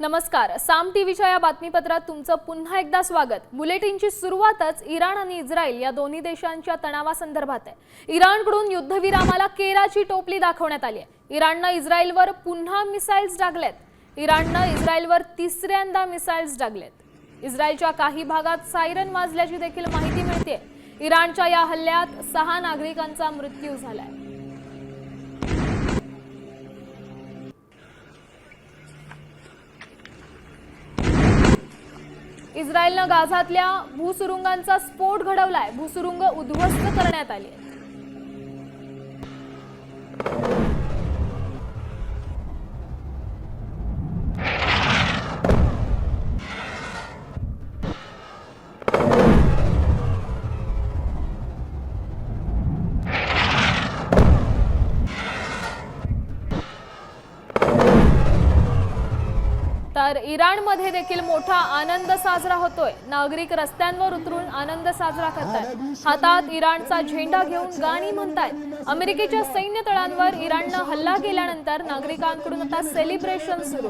नमस्कार. साम टीव्हीच्या या बातमीपत्रात तुमचं पुन्हा एकदा स्वागत. बुलेटिनची सुरुवातच इराण आणि इस्रायल या दोन्ही देशांच्या तणावासंदर्भात आहे. इराणकडून युद्धविरामाला केराची टोपली दाखवण्यात आली आहे. इराणनं इस्रायलवर पुन्हा मिसाईल्स डागल्यात इराणनं इस्रायलवर तिसऱ्यांदा मिसाईल्स डागल्यात इस्रायलच्या काही भागात सायरन वाजल्याची देखील माहिती मिळते इराणच्या या हल्ल्यात सहा नागरिकांचा मृत्यू झालाय. इस्रायलनं गाझातल्या भूसुरुंगांचा स्फोट घडवलाय. भूसुरुंग उद्ध्वस्त करण्यात आली तर इराणमध्ये देखील मोठा आनंद साजरा होतोय नागरिक रस्त्यांवर उतरून आनंद साजरा करतायत हातात इराणचा झेंडा घेऊन गाणी म्हणतायत अमेरिकेच्या सैन्य तळांवर इराणनं हल्ला केल्यानंतर नागरिकांकडून आता सेलिब्रेशन सुरू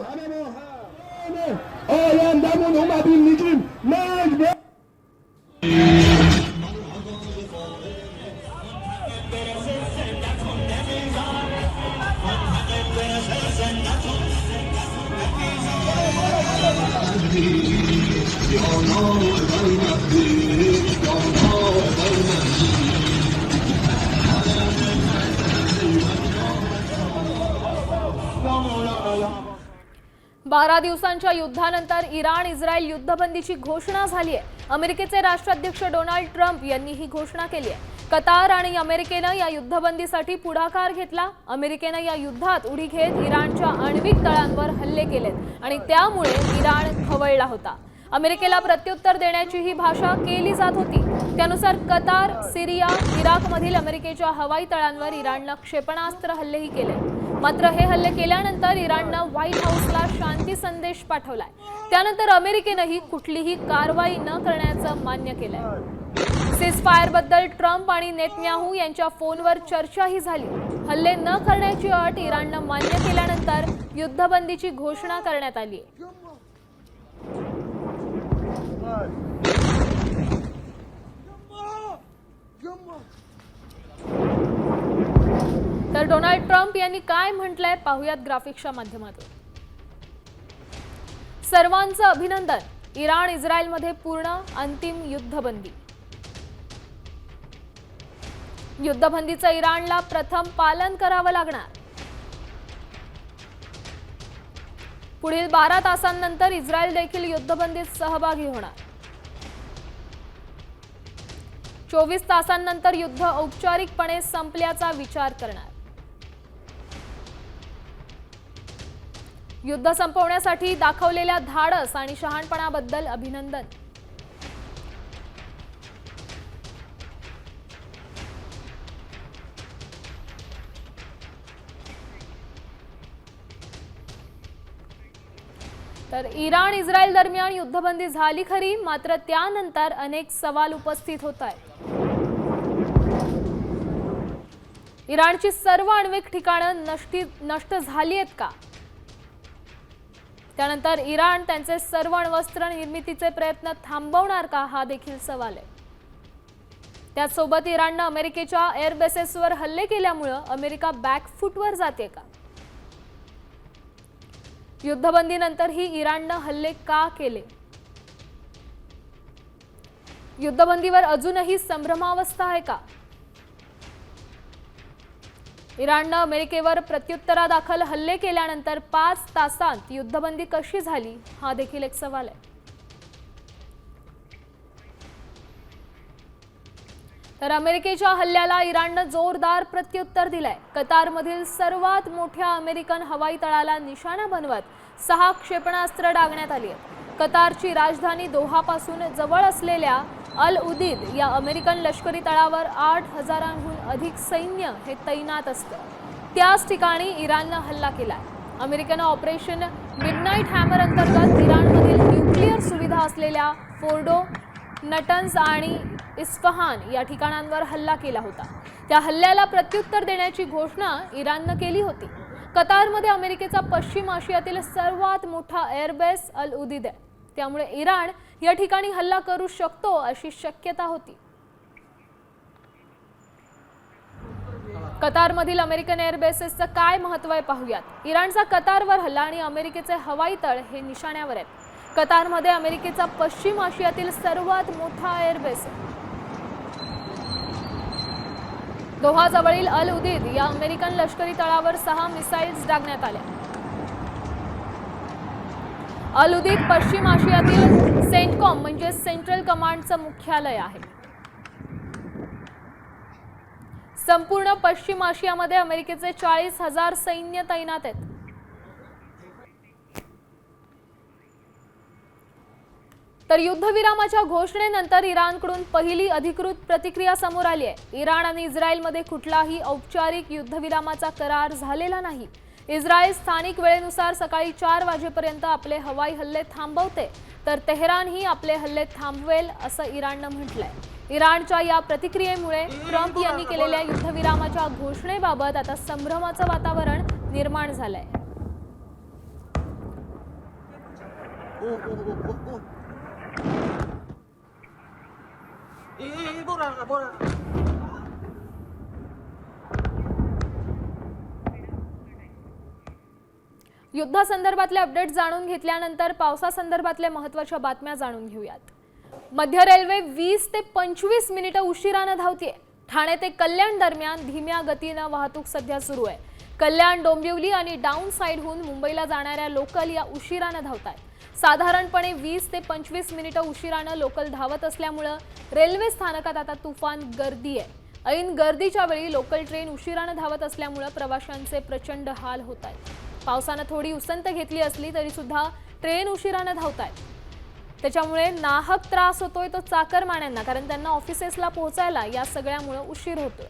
दहा दिवसांच्या युद्धानंतर इराण इस्रायल युद्धबंदीची घोषणा झाली आहे. अमेरिकेचे राष्ट्राध्यक्ष डोनाल्ड ट्रम्प यांनी ही घोषणा केली आहे. कतार आणि अमेरिकेनं या युद्धबंदीसाठी पुढाकार घेतला. अमेरिकेनं या युद्धात उडी घेत इराणच्या आण्विक तळांवर हल्ले केलेत आणि त्यामुळे इराण खवळला होता. अमेरिकेला प्रत्युत्तर देण्याची ही भाषा केली जात होती. त्यानुसार कतार सिरिया इराकमधील अमेरिकेच्या हवाई तळांवर इराणनं क्षेपणास्त्र हल्लेही केले. मात्र हे हल्ले केल्यानंतर इराणनं व्हाईट हाऊसला शांती संदेश पाठवलाय. त्यानंतर अमेरिकेनंही कुठलीही कारवाई न करण्याचं मान्य केलंय. सीजफायरबद्दल ट्रम्प आणि नेतन्याहू यांच्या फोनवर चर्चाही झाली. हल्ले न करण्याची अट इराणनं मान्य केल्यानंतर युद्धबंदीची घोषणा करण्यात आली तर डोनाल्ड ट्रम्प यांनी काय म्हटलंय पाहुयात ग्राफिक्सच्या माध्यमातून. सर्वांचं अभिनंदन इराण इस्रायलमध्ये पूर्ण अंतिम युद्धबंदी. युद्धबंदीचं इराणला प्रथम पालन करावं लागणार. पुढील बारा तासांनंतर इस्रायल देखील युद्धबंदीत सहभागी होणार. चोवीस तासांनंतर युद्ध औपचारिकपणे संपल्याचा विचार करणार. युद्ध संपवण्यासाठी दाखवलेल्या धाडस आणि शहाणपणाबद्दल अभिनंदन. तर इराण इस्रायल दरम्यान युद्धबंदी झाली खरी मात्र त्यानंतर अनेक सवाल उपस्थित होत आहेत इराणची सर्व आण्विक ठिकाणं नष्टी नष्ट झाली आहेत का? त्यानंतर इराण त्यांचे सर्व अण्वस्त्र निर्मितीचे प्रयत्न थांबवणार का हा देखील सवाल आहे. त्याचसोबत इराणनं अमेरिकेच्या एअरबेसेसवर हल्ले केल्यामुळं अमेरिका बॅकफूटवर जाते का? युद्धबंदीनंतरही इराणनं हल्ले का केले? युद्धबंदीवर अजूनही संभ्रमावस्था आहे का? इराणनं अमेरिकेवर प्रत्युत्तरादाखल हल्ले केल्यानंतर पाच तासांत युद्धबंदी कशी झाली हा देखील एक सवाल आहे. तर अमेरिकेच्या हल्ल्याला इराणनं जोरदार प्रत्युत्तर दिलंय. कतारमधील सर्वात मोठ्या अमेरिकन हवाई तळाला निशाणा बनवत सहा क्षेपणास्त्र डागण्यात आली आहेत. कतारची राजधानी दोहापासून जवळ असलेल्या अल उदीद या अमेरिकन लष्करी तळावर आठ हजारांहून अधिक सैन्य हे तैनात असतं. त्याच ठिकाणी इराणनं हल्ला केला अमेरिकेनं ऑपरेशन मिडनाईट हॅमर अंतर्गत इराणमधील न्यूक्लिअर सुविधा असलेल्या फोर्डो नटन्स आणि इस्फहान या ठिकाणांवर हल्ला केला होता. त्या हल्ल्याला प्रत्युत्तर देण्याची घोषणा इराणनं केली होती. कतारमध्ये अमेरिकेचा पश्चिम आशियातील सर्वात मोठा एअरबेस अल उदीद आहे. त्यामुळे इराण या ठिकाणी हल्ला करू शकतो अशी शक्यता होती. कतारमधील अमेरिकन एअरबेसेसचं काय महत्त्व आहे पाहूयात. इराणचा कतारवर हल्ला आणि अमेरिकेचे हवाई तळ हे निशाण्यावर आहेत. कतारमध्ये अमेरिकेचा पश्चिम आशियातील सर्वात मोठा एअरबेस दोहाजवळील अल उदीद या अमेरिकन लष्करी तळावर सहा मिसाईल्स डागण्यात आल्या. अल उदीद पश्चिम आशियातील सेंटकॉम म्हणजे सेंट्रल कमांडचं मुख्यालय आहे. संपूर्ण पश्चिम आशियामध्ये अमेरिकेचे चाळीस हजार सैन्य तैनात आहेत. तर युद्धविरामाच्या घोषणेनंतर इराणकडून पहिली अधिकृत प्रतिक्रिया समोर आली आहे. इराण आणि इस्रायलमध्ये कुठलाही औपचारिक युद्धविरामाचा करार झालेला नाही. इस्रायल स्थानिक वेळेनुसार सकाळी चार वाजेपर्यंत आपले हवाई हल्ले थांबवते तर तेहरानही आपले हल्ले थांबवेल असं इराणनं म्हटलंय. इराणच्या या प्रतिक्रियेमुळे ट्रम्प यांनी केलेल्या युद्धविरामाच्या घोषणेबाबत आता संभ्रमाचं वातावरण निर्माण झालंय. 오, युद्धासंदर्भातले अपडेट जाणून घेतल्यानंतर पावसासंदर्भातल्या महत्त्वाच्या बातम्या जाणून घेऊयात. मध्य रेल्वे वीस ते पंचवीस मिनिटं उशिरानं धावते ठाणे ते कल्याण दरम्यान धीम्या गतीनं वाहतूक सध्या सुरू आहे. कल्याण डोंबिवली आणि डाऊन साईडहून मुंबईला जाणाऱ्या लोकल या उशिरानं धावत आहेत साधारणपणे वीस ते पंचवीस मिनिटं उशिरानं लोकल धावत असल्यामुळं रेल्वे स्थानकात आता तुफान गर्दी आहे. ऐन गर्दीच्या वेळी लोकल ट्रेन उशिरानं धावत असल्यामुळं प्रवाशांचे प्रचंड हाल होत आहेत पावसानं थोडी उसंत घेतली असली तरी सुद्धा ट्रेन उशिरानं धावत आहेत त्याच्यामुळे नाहक त्रास होतोय तो चाकरमान्यांना कारण त्यांना ऑफिसेसला पोहोचायला या सगळ्यामुळे उशीर होतोय.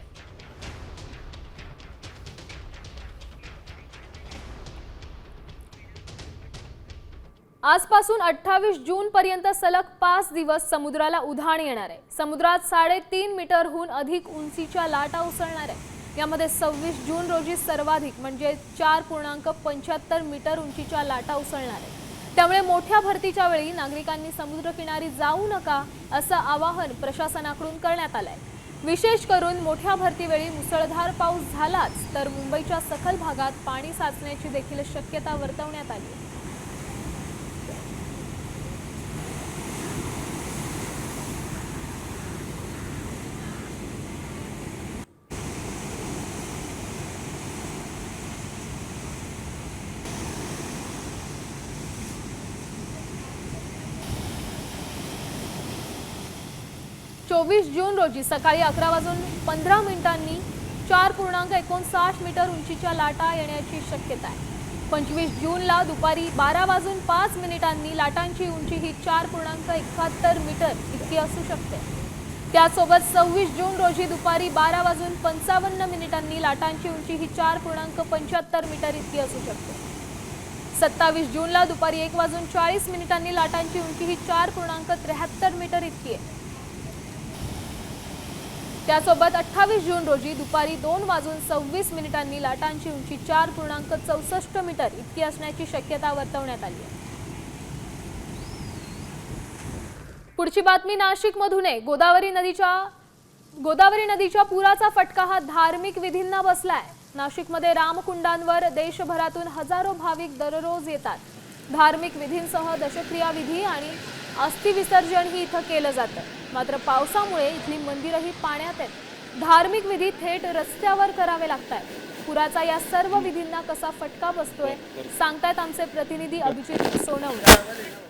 आजपासून अठ्ठावीस जून पर्यंत सलग पाच दिवस समुद्राला उधाण येणार आहे. समुद्रात साडेतीन मीटरहून अधिक उंचीच्या लाटा उसळणार आहे यामध्ये सव्वीस जून रोजी सर्वाधिक म्हणजे चार पूर्णांक पंच्याहत्तर मीटर उंचीच्या लाटा उसळणार आहे त्यामुळे मोठ्या भरतीच्या वेळी नागरिकांनी समुद्रकिनारी जाऊ नका असं आवाहन प्रशासनाकडून करण्यात आलंय. विशेष करून मोठ्या भरतीवेळी मुसळधार पाऊस झालाच तर मुंबईच्या सखल भागात पाणी साचण्याची देखील शक्यता वर्तवण्यात आली चोवीस जून रोजी सकाळी अकरा वाजून पंधरा मिनिटांनी चार पूर्णांक एकोणसाठ मीटर उंचीच्या लाटा येण्याची शक्यता आहे. पंचवीस जूनला दुपारी बारा वाजून पाच मिनिटांनी लाटांची उंची ही चार पूर्णांक एकाहत्तर मीटर इतकी असू शकते. त्यासोबत सव्वीस जून रोजी दुपारी बारा वाजून पंचावन्न मिनिटांनी लाटांची उंची ही चार पूर्णांक पंच्याहत्तर मीटर इतकी असू शकते. सत्तावीस जूनला दुपारी एक वाजून चाळीस मिनिटांनी लाटांची उंची ही चार पूर्णांक त्र्याहत्तर मीटर इतकी आहे. त्यासोबत अठ्ठावीस जून रोजी दुपारी दोन वाजून सव्वीस मिनिटांनी लाटांची उंची चार पूर्णांक चौसष्ट मीटर इतकी असण्याची शक्यता वर्तवण्यात आली आहे. पुढची बातमी नाशिकमधून आहे. गोदावरी नदीच्या गोदावरी नदीच्या पुराचा फटका हा धार्मिक विधींना बसलाय. नाशिकमध्ये रामकुंडांवर देशभरातून हजारो भाविक दररोज येतात. धार्मिक विधींसह दशक्रिया विधी आणि अस्थिविसर्जन ही इथं केलं जातं. मात्र पावसामुळे इथली मंदिरंही पाण्यात आहेत. धार्मिक विधी थेट रस्त्यावर करावे लागतात पुराचा या सर्व विधींना कसा फटका बसतोय सांगतायत आमचे प्रतिनिधी अभिजित सोनवणे.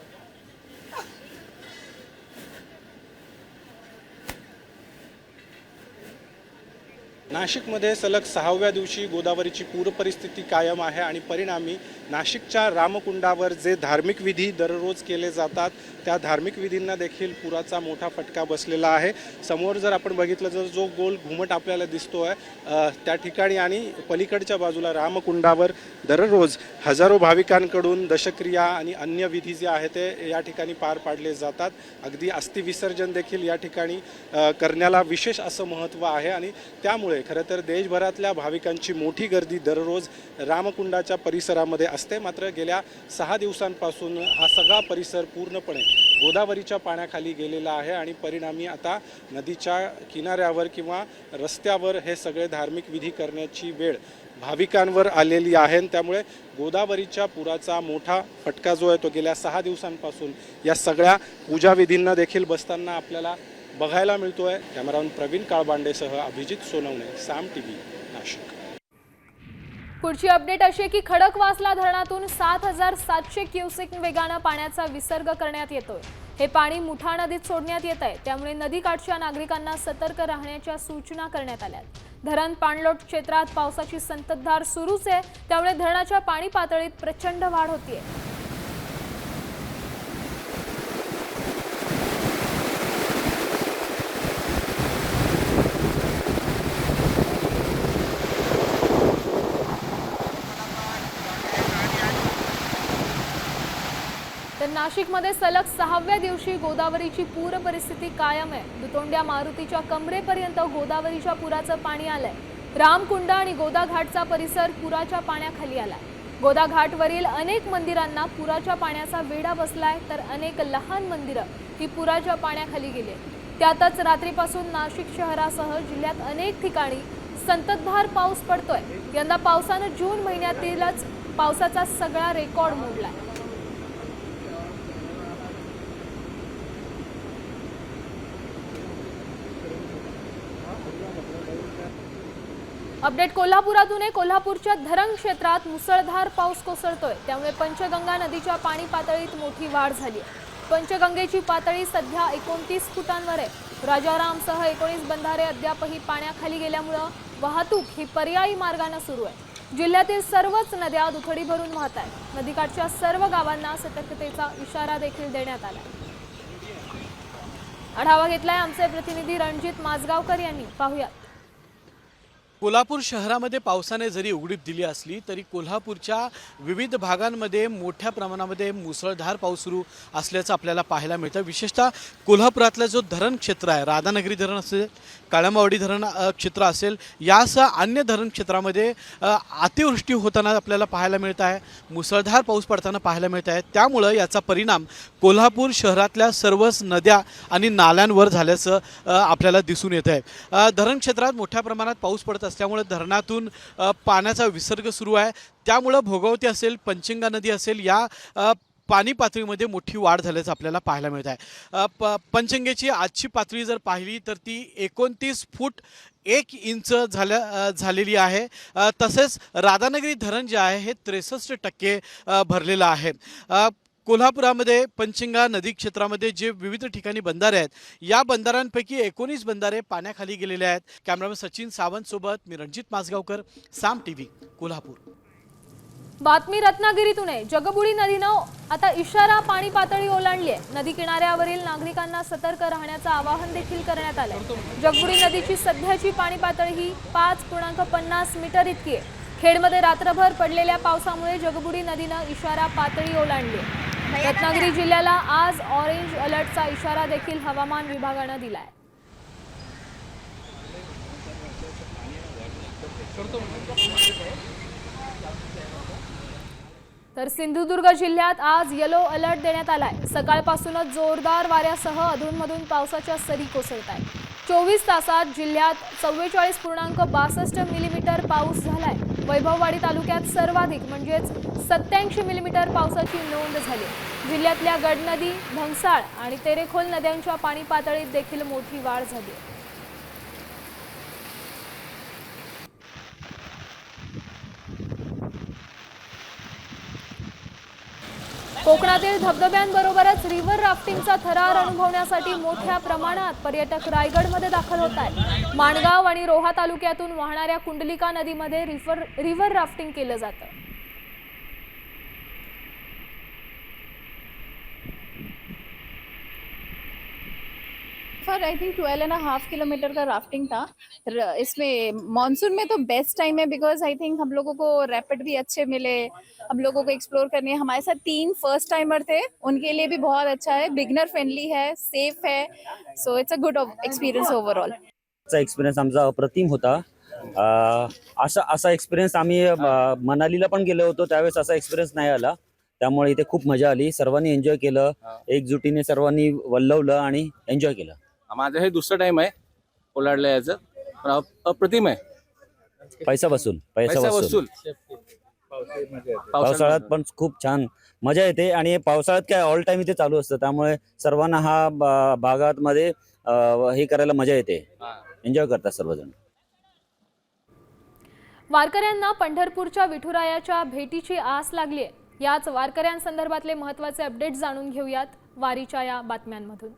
नाशिकमध्ये सलग सहाव्या दिवशी गोदावरीची पूर परिस्थिती कायम आहे आणि परिणामी नाशिकच्या रामकुंडावर जे धार्मिक विधी दररोज केले जातात त्या धार्मिक विधींना देखील पुराचा मोठा फटका बसलेला आहे. समोर जर आपण बघितलं तर जो गोल घुमट आपल्याला दिसतो आहे त्या ठिकाणी आणि पलीकडच्या बाजूला रामकुंडावर दररोज हजारो भाविकांकडून दशक्रिया आणि अन्य विधी जे आहे ते या ठिकाणी पार पाडले जातात. अगदी अस्थि विसर्जन देखील या ठिकाणी करण्याला विशेष असं महत्त्व आहे आणि त्यामुळे आहे खरं तर देशभरातल्या भाविकांची मोठी गर्दी दररोज रामकुंडाच्या परिसरामध्ये असते. मात्र गेल्या सहा दिवसांपासून हा सगळा परिसर पूर्णपणे गोदावरीच्या पाण्याखाली गेलेला आहे आणि परिणामी आता नदीच्या किनाऱ्यावर किंवा रस्त्यावर हे सगळे धार्मिक विधी करण्याची वेळ भाविकांवर आलेली आहे आणि त्यामुळे गोदावरीच्या पुराचा मोठा फटका जो आहे तो गेल्या सहा दिवसांपासून या सगळ्या पूजाविधींना देखील बसताना आपल्याला बघायला मिळतोय. कॅमेरामन प्रवीण काळबांडेसह अभिजित सोनवणे साम टी व्ही नाशिक. पुढची अपडेट अशी की खडकवासला धरणातून सात हजार सातशे क्युसेक वेगानं पाण्याचा विसर्ग करण्यात येतोय. हे पाणी मुठा नदीत सोडण्यात येत आहे. त्यामुळे नदीकाठच्या नागरिकांना सतर्क राहण्याच्या सूचना करण्यात आल्या धरण पाणलोट क्षेत्रात पावसाची संततधार सुरूच आहे. त्यामुळे धरणाच्या पाणी पातळीत प्रचंड वाढ होतीये. तर नाशिकमध्ये सलग सहाव्या दिवशी गोदावरीची पूर परिस्थिती कायम आहे. दुतोंड्या मारुतीच्या कमरेपर्यंत गोदावरीच्या पुराचं पाणी आलंय. रामकुंड आणि गोदाघाटचा परिसर पुराच्या पाण्याखाली आलाय. गोदाघाटवरील अनेक मंदिरांना पुराच्या पाण्याचा वेढा बसलाय तर अनेक लहान मंदिरं ही पुराच्या पाण्याखाली गेली त्यातच रात्रीपासून नाशिक शहरासह जिल्ह्यात अनेक ठिकाणी संततधार पाऊस पडतोय. यंदा पावसानं जून महिन्यातीलच पावसाचा सगळा रेकॉर्ड मोडलाय. अपडेट कोल्हापुरातून आहे. कोल्हापूरच्या धरण क्षेत्रात मुसळधार पाऊस कोसळतोय. त्यामुळे पंचगंगा नदीच्या पाणी पातळीत मोठी वाढ झाली आहे. पंचगंगेची पातळी सध्या एकोणतीस फुटांवर आहे. राजारामसह एकोणीस बंधारे अद्यापही पाण्याखाली गेल्यामुळं वाहतूक ही पर्यायी मार्गानं सुरू आहे. जिल्ह्यातील सर्वच नद्या दुथडी भरून वाहत आहेत. नदीकाठच्या सर्व गावांना सतर्कतेचा इशारा देखील देण्यात आला आढावा घेतलाय आमचे प्रतिनिधी रणजित माजगावकर यांनी. पाहुयात. कोल्हापूर शहरामध्ये पावसाने जरी उघडीप दिली असली तरी कोल्हापूरच्या विविध भागांमध्ये मोठ्या प्रमाणामध्ये मुसळधार पाऊस सुरू असल्याचं आपल्याला पाहायला मिळतं. विशेषतः कोल्हापुरातलं जो धरण क्षेत्र आहे राधानगरी धरण असेल काळंबावडी धरण क्षेत्र असेल यासह अन्य धरण क्षेत्रामध्ये अतिवृष्टी होताना आपल्याला पाहायला मिळत आहे. मुसळधार पाऊस पडताना पाहायला मिळत आहे. त्यामुळं याचा परिणाम कोल्हापूर शहरातल्या सर्वच नद्या आणि नाल्यांवर झाल्याचं आपल्याला दिसून येत आहे. धरण क्षेत्रात मोठ्या प्रमाणात पाऊस पडत असल्यामुळे धरणातून पाण्याचा विसर्ग सुरू आहे. त्यामुळं भोगावती असेल पंचिंगा नदी असेल या पाणी पातळीमध्ये मोठी वाढ झाल्याचं आपल्याला पाहायला मिळत आहे. प पंचंगेची आजची पातळी जर पाहिली तर ती एकोणतीस फूट एक इंच झाल्या झालेली आहे. तसेच राधानगरी धरण जे आहे हे त्रेसष्ट टक्के भरलेलं आहे. कोल्हापुरामध्ये पंचंगा नदी क्षेत्रामध्ये जे विविध ठिकाणी बंधारे आहेत या बंधाऱ्यांपैकी एकोणीस बंधारे पाण्याखाली गेलेले आहेत. कॅमेरामॅन सचिन सावंत सोबत मी रणजित मासगावकर साम टी व्ही कोल्हापूर. बातमी रत्नागिरीतून आहे. जगबुडी नदीनं आता इशारा पाणी पातळी ओलांडली आहे. नदी किनाऱ्यावरील नागरिकांना सतर्क राहण्याचं आवाहन देखील करण्यात आलंय जगबुडी नदीची सध्याची पाणी पातळी ही पाच पूर्णांक पन्नास मीटर इतकी आहे. खेडमध्ये रात्रभर पडलेल्या पावसामुळे जगबुडी नदीनं इशारा पातळी ओलांडली रत्नागिरी जिल्ह्याला आज ऑरेंज अलर्टचा इशारा देखील हवामान विभागानं दिलाय. तर सिंधुदुर्ग जिल्ह्यात आज येलो अलर्ट देण्यात आलाय. सकाळपासूनच जोरदार वाऱ्यासह अधूनमधून पावसाच्या सरी कोसळत आहेत चोवीस तासात जिल्ह्यात चव्वेचाळीस पूर्णांक बासष्ट मिलीमीटर पाऊस झालाय. वैभववाडी तालुक्यात सर्वाधिक म्हणजेच सत्याऐंशी मिलीमीटर पावसाची नोंद झाली. जिल्ह्यातल्या गडनदी भंगसाळ आणि तेरेखोल नद्यांच्या पाणी पातळीत देखील मोठी वाढ झाली कोकणातील धबधब्यांबरोबरच रिव्हर राफ्टिंगचा थरार अनुभवण्यासाठी मोठ्या प्रमाणात पर्यटक रायगडमध्ये दाखल होत आहेत. माणगाव आणि रोहा तालुक्यातून वाहणाऱ्या कुंडलिका नदीमध्ये रिव्हर रिव्हर राफ्टिंग केलं जातं. For I think twelve and half kilometre का राफ्टिंग था। इसमें मानसून में तो बेस्ट टाइम है बिकॉज आई थिंक हम लोगों को रैपिड भी अच्छे मिले। हम लोगों को एक्सप्लोर करने। हमारे साथ तीन फर्स्ट टाइमर थे। उनके लिए भी बहुत अच्छा है। बिगनर फ्रेंडली है सेफ है। So it's a good experience overall चा एक्सपिरियन्स आमचा अप्रतिम होता। असा असा एक्सपिरियन्स आम्ही मनालीला पण गेलो होतो. त्यावेळेस असा एक्सपिरियन्स नाही आला. त्यामुळे इथे खूप मजा आली. सर्वांनी एन्जॉय केलं. एकजुटीने सर्वांनी वल्लवलं आणि एन्जॉय केलं. माझं हे दुसरं टाइम आहे. कोलाडला पण अप- अप्रतिम आहे. पैसा वसूल पैसा पैसा वसूल वसूल पावसाळ्यात पण खूप छान मजा येते. आणि पावसाळ्यात काय ऑल टाइम इथे चालू असतं. त्यामुळे सर्वांना हा बा- भागात मध्ये अं, हे करायला मजा येते. एन्जॉय करतात सर्वजण. वारकऱ्यांना पंढरपूरच्या विठुरायाच्या भेटीची आस लागली आहे याच वारकऱ्यांसंदर्भातले महत्त्वाचे अपडेट जाणून घेऊयात वारीच्या या बातम्यांमधून.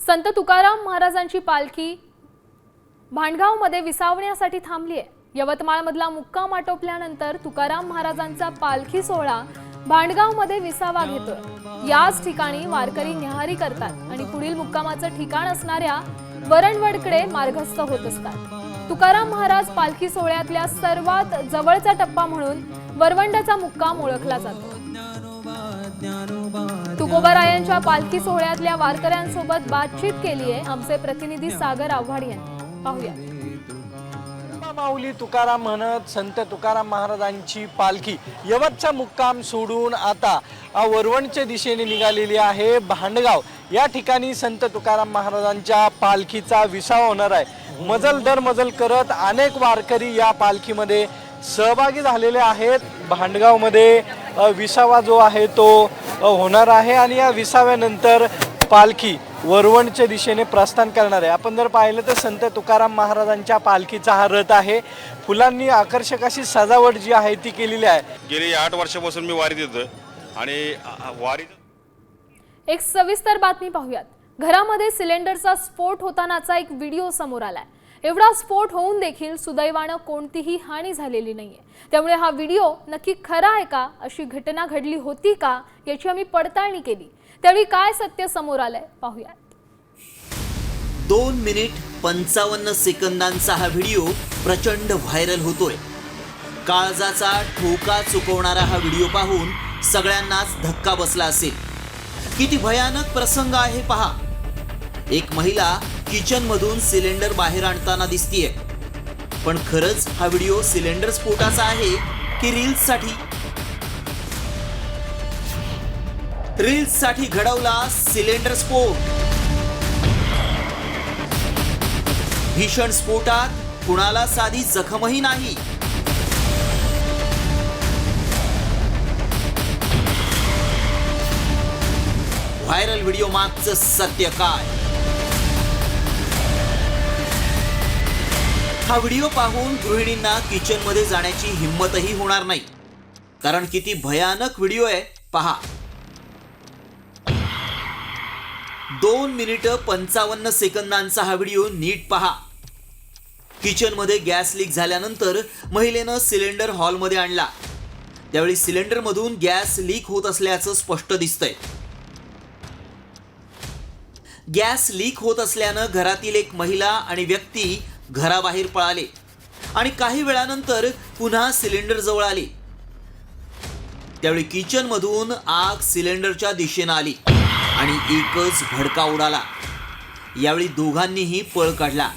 संत तुकाराम महाराजांची पालखी भांडगावमध्ये विसावण्यासाठी थांबली आहे. यवतमाळमधला मुक्काम आटोपल्यानंतर तुकाराम महाराजांचा पालखी सोहळा भांडगावमध्ये विसावा घेतोय. याच ठिकाणी वारकरी निहारी करतात आणि पुढील मुक्कामाचं ठिकाण असणाऱ्या वरणवडकडे मार्गस्थ होत असतात. तुकाराम महाराज पालखी सोहळ्यातल्या सर्वात जवळचा टप्पा म्हणून वरवंडाचा मुक्काम ओळखला जातो. तुकोबारायांच्या पालखी सोहळ्यातल्या वारकऱ्यांसोबत बातचीत केली आहे आमचे प्रतिनिधी सागर आव्हाड यांनी. पाहूया. माऊली तुकाराम म्हणत संत तुकाराम महाराजांची पालखी. यवतचा मुक्काम सोडून आता वरवणच्या दिशेने निघालेली आहे भांडगाव. या ठिकाणी संत तुकाराम महाराजांच्या पालखीचा विसावा होणार आहे. मजल दर मजल करत अनेक वारकरी या पालखीमध्ये सहभागी झालेले आहेत. भांडगावमध्ये विसावा जो आहे तो होणार आहे आणि या विसाव्यानंतर पालखी वरवणच्या दिशेने प्रस्थान करणार आहे. आपण जर पाहिलं तर संत तुकाराम महाराजांच्या पालखीचा हा रथ आहे. फुलांनी आकर्षक अशी सजावट जी आहे ती केलेली आहे. गेली आठ वर्षापासून मी वारीत येतोय आणि वारीत एक सविस्तर बातमी पाहूयात. घरामध्ये सिलेंडरचा स्फोट होतानाचा एक व्हिडिओ समोर आलाय. एवढा स्फोट होऊन देखील सुदैवानं कोणतीही हानी झालेली नाहीये. त्यामुळे हा व्हिडिओ नक्की खरा आहे का? अशी घटना घडली होती का? याची आम्ही पडताळणी केली. त्यावेळी काय सत्य समोर आलंय? पाहूयात. दोन मिनिट पंचावन्न सेकंदांचा हा व्हिडिओ प्रचंड व्हायरल होतोय. काळजाचा ठोका चुकवणारा हा व्हिडिओ पाहून सगळ्यांनाच धक्का बसला असेल. किती भयानक प्रसंग आहे पहा. एक महिला किचन मधून सिलेंडर बाहेर आणताना दिसतीये. पण खरंच हा व्हिडिओ सिलेंडर स्फोटाचा आहे की रील्ससाठी रील्ससाठी घडवला सिलेंडर स्फोट. भीषण स्फोटात कुणाला साधी जखमही नाही. व्हायरल व्हिडिओ मागचं सत्य काय? हा व्हिडिओ पाहून गृहिणींना किचनमध्ये जाण्याची हिंमतही होणार नाही. कारण किती भयानक व्हिडिओ आहे पहा. दोन मिनिटं पंचावन्न सेकंदांचा हा व्हिडिओ नीट पहा. किचनमध्ये गॅस लीक झाल्यानंतर महिलेनं सिलेंडर हॉलमध्ये आणला. त्यावेळी सिलेंडरमधून गॅस लीक होत असल्याचं स्पष्ट दिसतंय. गॅस लीक होत असल्यानं घरातील एक महिला आणि व्यक्ती घराबाहेर पळाले. आणि काही वेळानंतर पुन्हा सिलेंडर जवळ आले. त्यावेळी किचनमधून आग सिलेंडरच्या दिशेनं आली आणि एकच भडका उडाला. यावेळी दोघांनीही पळ काढला.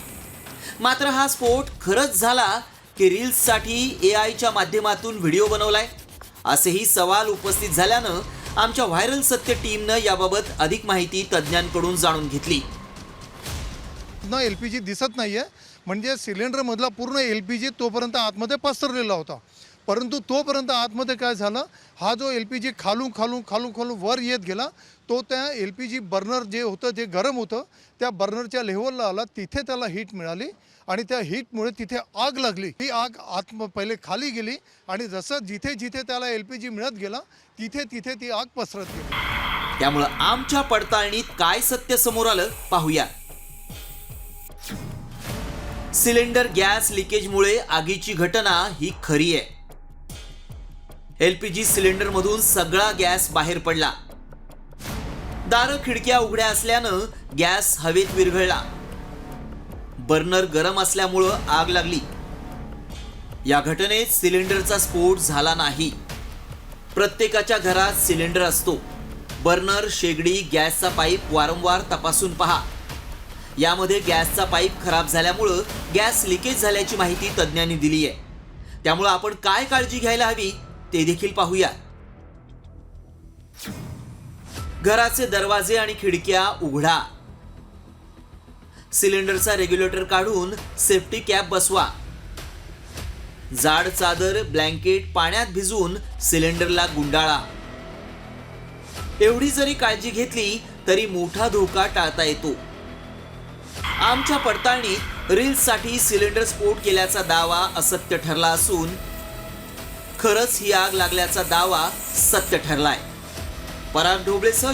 मात्र हा स्फोट खरंच झाला की रील्ससाठी ए आयच्या माध्यमातून व्हिडिओ बनवलाय. असेही सवाल उपस्थित झाल्यानं आमच्या व्हायरल सत्य टीमनं याबाबत अधिक माहिती तज्ज्ञांकडून जाणून घेतली. न एल पी जी दिसत नाही आहे म्हणजे सिलेंडरमधला पूर्ण एल पी जी तोपर्यंत आतमध्ये पसरलेला होता. परंतु तोपर्यंत आतमध्ये काय झालं? हा जो एल पी जी खालून खालून खालून खालून वर येत गेला तो त्या एल पी जी बर्नर जे होतं जे गरम होतं त्या बर्नरच्या लेवलला आला. तिथे त्याला हीट मिळाली आणि त्या हीटमुळे तिथे आग लागली. ही आग आत पहिले खाली गेली आणि जसं जिथे जिथे त्याला एल पी जी मिळत गेला तिथे तिथे ती आग पसरत गेली. त्यामुळं आमच्या पडताळणीत काय सत्य समोर आलं पाहूया. सिलेंडर गॅस लिकेजमुळे आगीची घटना ही खरी आहे. एलपीजी जी सिलेंडरमधून सगळा गॅस बाहेर पडला. दार खिडक्या उघड्या असल्यानं गॅस हवेत विरघळला. बर्नर गरम असल्यामुळं आग लागली. या घटनेत सिलेंडरचा स्फोट झाला नाही. प्रत्येकाच्या घरात सिलेंडर असतो. बर्नर शेगडी गॅसचा पाईप वारंवार तपासून पहा. यामध्ये गॅसचा पाईप खराब झाल्यामुळं गॅस लिकेज झाल्याची माहिती तज्ज्ञांनी दिली आहे त्यामुळं आपण काय काळजी घ्यायला हवी ते देखील पाहूया. घराचे दरवाजे आणि खिडक्या उघडा. सिलेंडरचा रेग्युलेटर काढून सेफ्टी कॅप बसवा. जाड चादर ब्लँकेट पाण्यात भिजवून सिलेंडरला गुंडाळा. एवढी जरी काळजी घेतली तरी मोठा धोका टाळता येतो. आमच्या पडताळणीत रील्ससाठी सिलेंडर स्फोट केल्याचा दावा असत्य ठरला असून खरंच ही आग लागल्याचा दावा सत्य ठरलाय. पराग ढोबळेसह